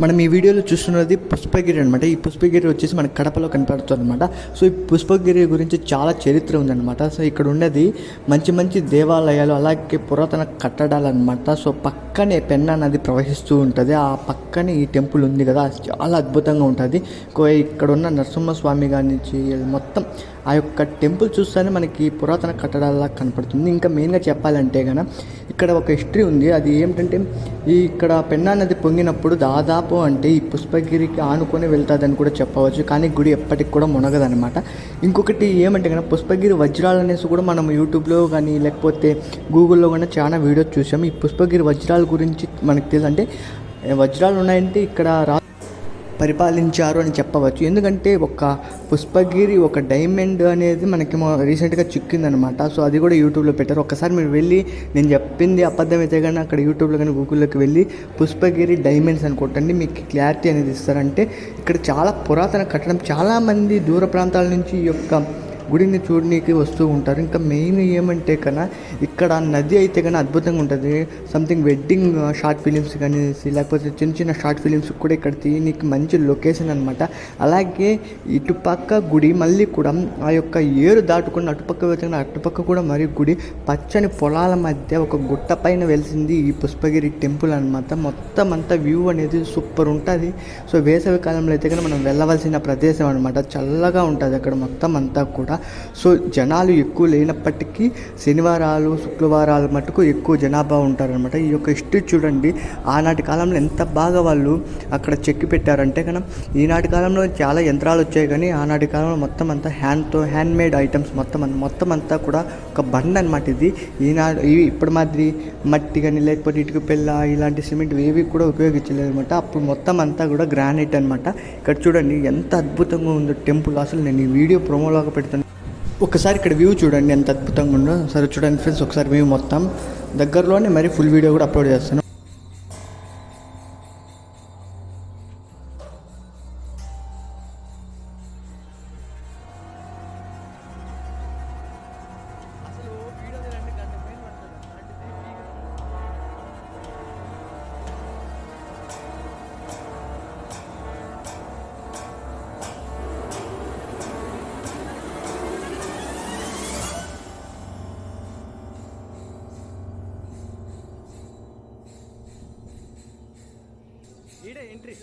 మనం ఈ వీడియోలో చూస్తున్నది పుష్పగిరి అనమాట ఈ పుష్పగిరి వచ్చేసి మన కడపలో కనపడుతుంది అనమాట సో ఈ పుష్పగిరి గురించి చాలా చరిత్ర ఉందన్నమాట. సో ఇక్కడ ఉన్నది మంచి మంచి దేవాలయాలు అలాగే పురాతన కట్టడాలు అనమాట సో పక్కనే పెన్నా నది ప్రవహిస్తూ ఉంటుంది. ఆ పక్కనే ఈ టెంపుల్ ఉంది కదా. అది చాలా అద్భుతంగా ఉంటుంది. కో- ఇక్కడ ఉన్న నరసింహస్వామి గారి నుంచి మొత్తం ఆ యొక్క టెంపుల్ చూస్తేనే మనకి పురాతన కట్టడాలా కనపడుతుంది. ఇంకా మెయిన్గా చెప్పాలంటే కనుక ఇక్కడ ఒక హిస్టరీ ఉంది. అది ఏమిటంటే ఈ ఇక్కడ పెన్నా నది పొంగినప్పుడు దాదాపు అంటే ఈ పుష్పగిరికి ఆనుకొని వెళ్తుందని కూడా చెప్పవచ్చు. కానీ గుడి ఎప్పటికి కూడా మునగదనమాట ఇంకొకటి ఏమంటే కనుక పుష్పగిరి వజ్రాలు అనేసి కూడా మనం యూట్యూబ్లో కానీ లేకపోతే గూగుల్లో కానీ చాలా వీడియోస్ చూసాం. ఈ పుష్పగిరి వజ్రాల గురించి మనకు తెలుసు అంటే వజ్రాలు ఉన్నాయంటే ఇక్కడ రా పరిపాలించారు అని చెప్పవచ్చు. ఎందుకంటే ఒక పుష్పగిరి ఒక డైమండ్ అనేది మనకి రీసెంట్గా చిక్కిందనమాట. సో అది కూడా యూట్యూబ్లో పెట్టారు. ఒకసారి మీరు వెళ్ళి నేను చెప్పింది అబద్ధం అయితే కానీ అక్కడ యూట్యూబ్లో కానీ గూగుల్లోకి వెళ్ళి పుష్పగిరి డైమండ్స్ అని కొట్టండి మీకు క్లారిటీ అనేది ఇస్తారంటే ఇక్కడ చాలా పురాతన కట్టడం. చాలామంది దూర ప్రాంతాల నుంచి ఈ యొక్క గుడిని చూడడానికి వస్తూ ఉంటారు. ఇంకా మెయిన్ ఏమంటే కన్నా ఇక్కడ నది అయితే కానీ అద్భుతంగా ఉంటుంది. సంథింగ్ వెడ్డింగ్ షార్ట్ ఫిలిమ్స్ కానీ లేకపోతే చిన్న చిన్న షార్ట్ ఫిలిమ్స్ కూడా ఇక్కడ తీయనీకి మంచి లొకేషన్ అనమాట అలాగే ఇటుపక్క గుడి మళ్ళీ కూడా ఆ యొక్క ఏరు దాటుకుని అటుపక్క వెళ్తున్న అటుపక్క కూడా మరి గుడి పచ్చని పొలాల మధ్య ఒక గుట్ట పైన వెలిసింది ఈ పుష్పగిరి టెంపుల్ అనమాట మొత్తం అంతా వ్యూ అనేది సూపర్ ఉంటుంది. సో వేసవి కాలంలో అయితే కానీ మనం వెళ్ళవలసిన ప్రదేశం అనమాట చల్లగా ఉంటుంది అక్కడ మొత్తం అంతా కూడా. సో జనాలు ఎక్కువ లేనప్పటికీ శనివారాలు శుక్రవారాలు మటుకు ఎక్కువ జనాభా ఉంటారనమాట. ఈ యొక్క హిస్టరీ చూడండి. ఆనాటి కాలంలో ఎంత బాగా వాళ్ళు అక్కడ చెక్కి పెట్టారంటే కనుక ఈనాటి కాలంలో చాలా యంత్రాలు వచ్చాయి కానీ ఆనాటి కాలంలో మొత్తం అంతా హ్యాండ్తో హ్యాండ్ మేడ్ ఐటమ్స్ మొత్తం అంత- మొత్తం అంతా కూడా ఒక బండ్ అనమాట ఇది. ఈనాడు ఇవి ఇప్పుడు మాదిరి మట్టి కానీ లేకపోతే ఇటుక పిల్ల ఇలాంటి సిమెంట్ ఏవి కూడా ఉపయోగించలేదు అనమాట అప్పుడు మొత్తం అంతా కూడా గ్రానైట్ అనమాట ఇక్కడ చూడండి ఎంత అద్భుతంగా ఉందో టెంపుల్. అసలు నేను ఈ వీడియో ప్రోమోలాగా పెడతాను. ఒకసారి ఇక్కడ వ్యూ చూడండి ఎంత అద్భుతంగా ఉందో. సరే చూడండి ఫ్రెండ్స్ ఒకసారి వ్యూ మొత్తం. దగ్గరలోనే మరి ఫుల్ వీడియో కూడా అప్లోడ్ చేస్తాను. ఎంట్రీ